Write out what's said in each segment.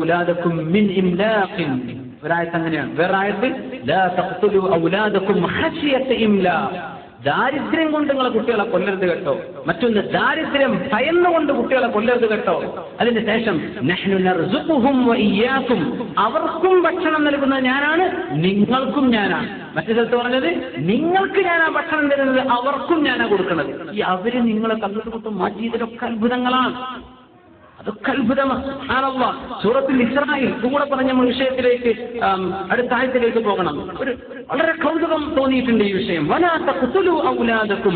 ഔലാദക്കും മിൻ ഇംലാഖിൻ ഒരായത്ത് അങ്ങനെയാണ്. വേറെ ലാ തഖ്തുലു ഔലാദക്കും ഹശിയത്ത് ഇംലാഖ് ദാരിദ്ര്യം കൊണ്ട് നിങ്ങളെ കുട്ടികളെ കൊല്ലരുത് കേട്ടോ. മറ്റൊന്ന് ദാരിദ്ര്യം ഭയന്നുകൊണ്ട് കുട്ടികളെ കൊല്ലരുത് കേട്ടോ. അതിന് ശേഷം അവർക്കും ഭക്ഷണം നൽകുന്നത് ഞാനാണ് നിങ്ങൾക്കും ഞാനാണ്. മറ്റു സ്ഥലത്ത് പറഞ്ഞത് നിങ്ങൾക്ക് ഞാനാ ഭക്ഷണം തരുന്നത് അവർക്കും ഞാനാ കൊടുക്കുന്നത്. ഈ അവർ നിങ്ങളെ കല്ലുകൊട്ടും മാറ്റിയതിലൊക്കെ അത്ഭുതങ്ങളാണ്. അതൊക്കെ അത്ഭുതമാണ്. സൂറത്തിൽ ഇസ്രായിൽ കൂടെ പറഞ്ഞ വിഷയത്തിലേക്ക് അടുത്താഴ്ചയിലേക്ക് പോകണം. ഒരു വളരെ കൗതുകം തോന്നിയിട്ടുണ്ട് ഈ വിഷയം. വലാ കുത്തുലു ഔലാദക്കും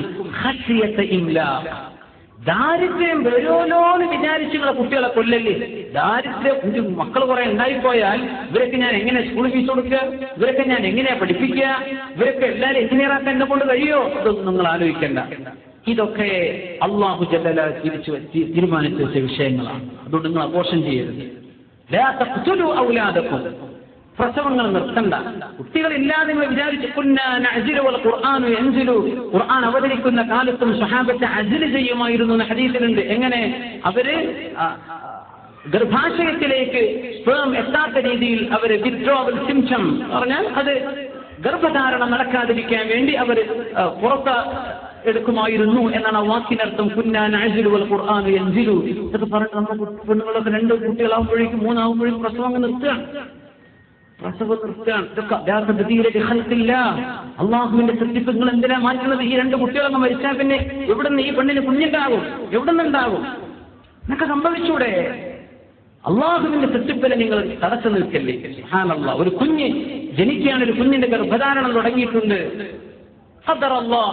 ദാരിദ്ര്യം വരുമല്ലോ എന്ന് വിചാരിച്ച് നിങ്ങളെ കുട്ടികളെ കൊല്ലല്ലേ? ദാരിദ്ര്യം മക്കൾ കുറെ ഉണ്ടായിപ്പോയാൽ ഇവരൊക്കെ ഞാൻ എങ്ങനെ സ്കൂൾ ഫീസ് കൊടുക്കുക? ഇവരൊക്കെ ഞാൻ എങ്ങനെയാ പഠിപ്പിക്കുക? ഇവരൊക്കെ എല്ലാവരും എഞ്ചിനീയർ ആക്കാൻ എന്നെ കൊണ്ട് കഴിയോ ഇതൊന്നും നിങ്ങൾ ആലോചിക്കണ്ട. ഇതൊക്കെ അള്ളാഹു ജല്ലല തിരിച്ചു തീരുമാനിച്ചു വെച്ച വിഷയങ്ങളാണ്. അതുകൊണ്ട് നിങ്ങൾ ആഘോഷം ചെയ്യരുത്. ഔലാദക്കും. പ്രസവങ്ങൾ നിർത്തണ്ട. കുട്ടികളില്ലാതെ നിങ്ങൾ വിചാരിച്ചു ഖുർആനു യൻസിലു. ഖുർആൻ അവതരിക്കുന്ന കാലത്തും സഹാബത്തെ അജിൽ ചെയ്യുമായിരുന്നു എന്ന ഹദീസിലുണ്ട്. എങ്ങനെ? അവർ ഗർഭാശയത്തിലേക്ക് സ്പേം എത്താത്ത രീതിയിൽ അവർ വിത്ഡ്രോവൽ സിംറ്റം പറഞ്ഞാൽ അത് ഗർഭധാരണം നടക്കാതിരിക്കാൻ വേണ്ടി അവർ പുറത്ത് എടുക്കുമായിരുന്നു എന്നാണ് ആ വാക്കിനർത്ഥം. കുന്നാൻ അജിലുവൽ ഖുർആൻ എഞ്ചിലു ഇതൊക്കെ പറഞ്ഞിട്ട് നമ്മുടെ പെണ്ണുങ്ങളൊക്കെ രണ്ട് കുട്ടികളാകുമ്പോഴേക്കും മൂന്നാകുമ്പോഴേക്കും പ്രസവം അങ്ങ് നിർത്തുകയാണ്. അള്ളാഹുവിന്റെ സൃഷ്ടിപ്പങ്ങൾ എന്തിനാ മാറ്റുന്നത്? ഈ രണ്ട് കുട്ടികളൊക്കെ മരിച്ചാൽ പിന്നെ എവിടുന്ന് ഈ പെണ്ണിന് കുഞ്ഞുണ്ടാകും? എവിടുന്നുണ്ടാകും? എന്നൊക്കെ സംഭവിച്ചൂടെ? അള്ളാഹുവിന്റെ സൃഷ്ടിപ്പിനെ നിങ്ങൾ തടസ്സം നിൽക്കല്ലേ. ഒരു കുഞ്ഞ് ജനിക്കുകയാണ് ഒരു കുഞ്ഞിന്റെ ഗർഭധാരണം തുടങ്ങിയിട്ടുണ്ട്.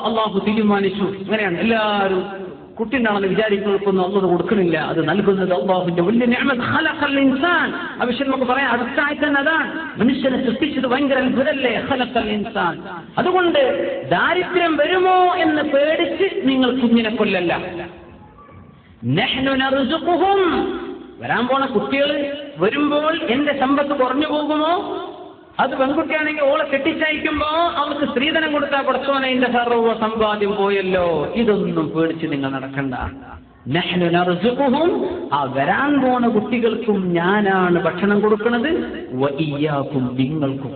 അള്ളാഹു തീരുമാനിച്ചു. അങ്ങനെയാണ്. എല്ലാവരും കുട്ടിണ്ടാണെന്ന് വിചാരിക്കുന്നവർക്കൊന്നും അള്ളത് കൊടുക്കണില്ല അത് നൽകുന്നത് അള്ളാഹുവിന്റെ വലിയ ഇൻസാൻ. വിഷയം നമുക്ക് പറയാം. അടുത്ത ആഴ്ച തന്നെ അതാണ്. മനുഷ്യനെ സൃഷ്ടിച്ചത് ഭയങ്കര അത്ഭുതല്ലേ? ഇൻസാൻ. അതുകൊണ്ട് ദാരിദ്ര്യം വരുമോ എന്ന് പേടിച്ച് നിങ്ങൾ കുഞ്ഞിനെ കൊല്ലല്ല. വരാൻ പോണ കുട്ടികൾ വരുമ്പോൾ എന്റെ സമ്പത്ത് കുറഞ്ഞു പോകുമോ? അത് പെൺകുട്ടിയാണെങ്കിൽ ഓളെ കെട്ടിച്ചയക്കുമ്പോ അവർക്ക് സ്ത്രീധനം കൊടുത്താൽ കൊടുത്തോനെ എന്റെ സർവ സമ്പാദ്യം പോയല്ലോ. ഇതൊന്നും പേടിച്ച് നിങ്ങൾ നടക്കണ്ട. ആ വരാൻ പോണ കുട്ടികൾക്കും ഞാനാണ് ഭക്ഷണം കൊടുക്കുന്നത് വയ്യാക്കും നിങ്ങൾക്കും.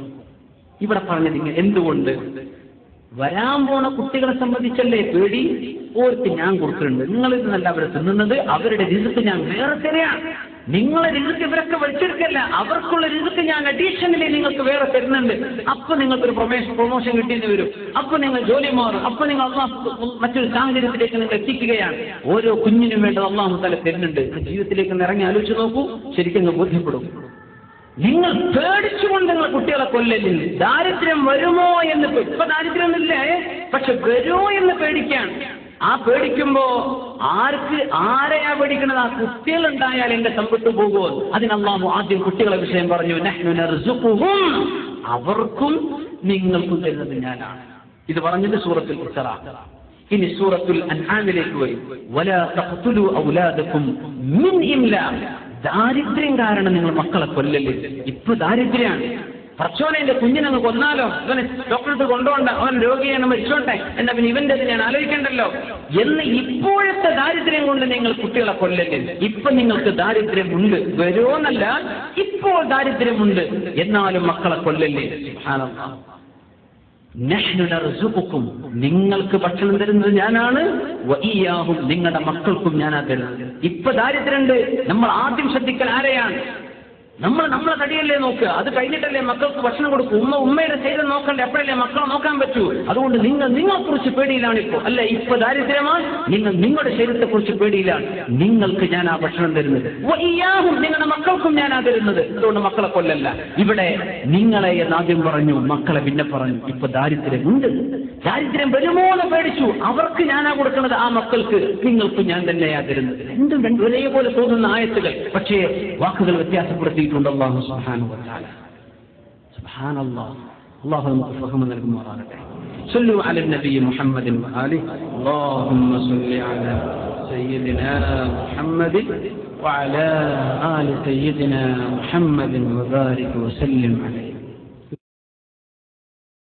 ഇവിടെ പറഞ്ഞത് ഇങ്ങനെ എന്തുകൊണ്ട്? വരാൻ പോണ കുട്ടികളെ സംബന്ധിച്ചല്ലേ പേടി? ഓർക്ക് ഞാൻ കൊടുക്കുന്നുണ്ട് നിങ്ങൾ ഇത് നല്ല അവരെ തിന്നുന്നത്. അവരുടെ രിസുക്ക് ഞാൻ വേറെ തരാണ് നിങ്ങളെ രിസുക്ക് ഇവരൊക്കെ വലിച്ചെടുക്കല്ല. അവർക്കുള്ള രിസുക്ക് ഞാൻ അഡീഷണലി നിങ്ങൾക്ക് വേറെ തരുന്നുണ്ട്. അപ്പൊ നിങ്ങൾക്കൊരു പ്രൊമോഷൻ പ്രൊമോഷൻ കിട്ടിയെന്ന് വരും. അപ്പൊ നിങ്ങൾ ജോലി മാറും. അപ്പൊ നിങ്ങൾ അള്ളാഹ് മറ്റൊരു സാഹചര്യത്തിലേക്ക് നിങ്ങൾ എത്തിക്കുകയാണ്. ഓരോ കുഞ്ഞിനും വേണ്ടത് അള്ളാഹു തല തരുന്നുണ്ട്. ജീവിതത്തിലേക്ക് ഇറങ്ങി ആലോചിച്ച് നോക്കൂ. ശരിക്കും ബോധ്യപ്പെടും. നിങ്ങൾ പേടിച്ചുകൊണ്ട് നിങ്ങൾ കുട്ടികളെ കൊല്ലലില്ല ദാരിദ്ര്യം വരുമോ എന്ന് ഇപ്പൊ ദാരിദ്ര്യം ഒന്നുമില്ലേ പക്ഷെ വരുമോ എന്ന് പേടിക്കാൻ. ആ പേടിക്കുമ്പോ ആർക്ക് ആരെയാ പേടിക്കണത്? ആ കുട്ടികൾ ഉണ്ടായാൽ എന്റെ സമ്പത്ത് പോകുമോ? അതിനല്ലാമോ ആദ്യം കുട്ടികളെ വിഷയം പറഞ്ഞു. അവർക്കും നിങ്ങൾക്കും തരുന്നത് ഞാനാണ്. ഇത് പറഞ്ഞത് സൂറത്തിൽ ഇനി സൂറത്തുൽ അൻഹാമിലേക്ക് വരും. വലാ മിൻ ദാരിദ്ര്യം കാരണം നിങ്ങൾ മക്കളെ കൊല്ലല്ലേ? ഇപ്പൊ ദാരിദ്ര്യമാണ് പറച്ചോനെ എന്റെ കുഞ്ഞിനങ്ങ് കൊന്നാലോ? ഇവന് ഡോക്ടർക്ക് കൊണ്ടുപോണ്ട അവൻ രോഗിയാണ് മരിച്ചോട്ടെ. എന്നാ പിന്നെ ഇവന്റെ ഞാൻ ആലോചിക്കണ്ടല്ലോ. എന്ന് ഇപ്പോഴത്തെ ദാരിദ്ര്യം കൊണ്ട് നിങ്ങൾ കുട്ടികളെ കൊല്ലല്ലേ ഇപ്പൊ നിങ്ങൾക്ക് ദാരിദ്ര്യമുണ്ട്. വരുമോന്നല്ല ഇപ്പോൾ ദാരിദ്ര്യമുണ്ട്. എന്നാലും മക്കളെ കൊല്ലല്ലേ ും? നിങ്ങൾക്ക് ഭക്ഷണം തരുന്നത് ഞാനാണ്. നിങ്ങളുടെ മക്കൾക്കും ഞാനാ തരുന്നത്. ഇപ്പൊ ദാരിദ്ര്യമുണ്ട്. നമ്മൾ ആദ്യം ശ്രദ്ധിക്കൽ ആരെയാണ്? നമ്മൾ നമ്മളെ തടിയല്ലേ നോക്കുക അത് കഴിഞ്ഞിട്ടല്ലേ മക്കൾക്ക് ഭക്ഷണം കൊടുക്കും. ഉമ്മ ഉമ്മയുടെ ശരീരം നോക്കണ്ടേ? എപ്പോഴല്ലേ മക്കളെ നോക്കാൻ പറ്റൂ? അതുകൊണ്ട് നിങ്ങൾ നിങ്ങളെക്കുറിച്ച് പേടിയിലാണ് ഇപ്പോൾ. അല്ല? ഇപ്പൊ ദാരിദ്ര്യമാണ്. നിങ്ങൾ നിങ്ങളുടെ ശരീരത്തെ കുറിച്ച് പേടിയിലാണ്. നിങ്ങൾക്ക് ഞാൻ ആ ഭക്ഷണം തരുന്നത്. നിങ്ങളുടെ മക്കൾക്കും ഞാൻ ആ തരുന്നത്. അതുകൊണ്ട് മക്കളെ കൊല്ലല്ല. ഇവിടെ നിങ്ങളെ എന്നാദ്യം പറഞ്ഞു മക്കളെ പിന്നെ പറഞ്ഞു. ഇപ്പൊ ദാരിദ്ര്യമുണ്ട്. ദാരിദ്ര്യം വരുമോ എന്ന് പേടിച്ചു അവർക്ക് ഞാനാ കൊടുക്കുന്നത് ആ മക്കൾക്ക് നിങ്ങൾക്കും ഞാൻ തന്നെയാ തരുന്നത് രണ്ടും രണ്ടും ഒരേപോലെ തോന്നുന്ന ആയത്തുകൾ പക്ഷേ വാക്കുകൾ വ്യത്യാസപ്പെടുത്തിയിട്ടുണ്ട് അള്ളാഹു സുബ്ഹാനഹു വ തആല സുബ്ഹാനല്ലാഹ് അള്ളാഹു നമുക്ക് ഫഹമ നൽകുമാറാകട്ടെ صلوا على النبي محمد وآله اللهم صل على سيدنا محمد وعلى آل سيدنا محمد وبارك وسلم عليه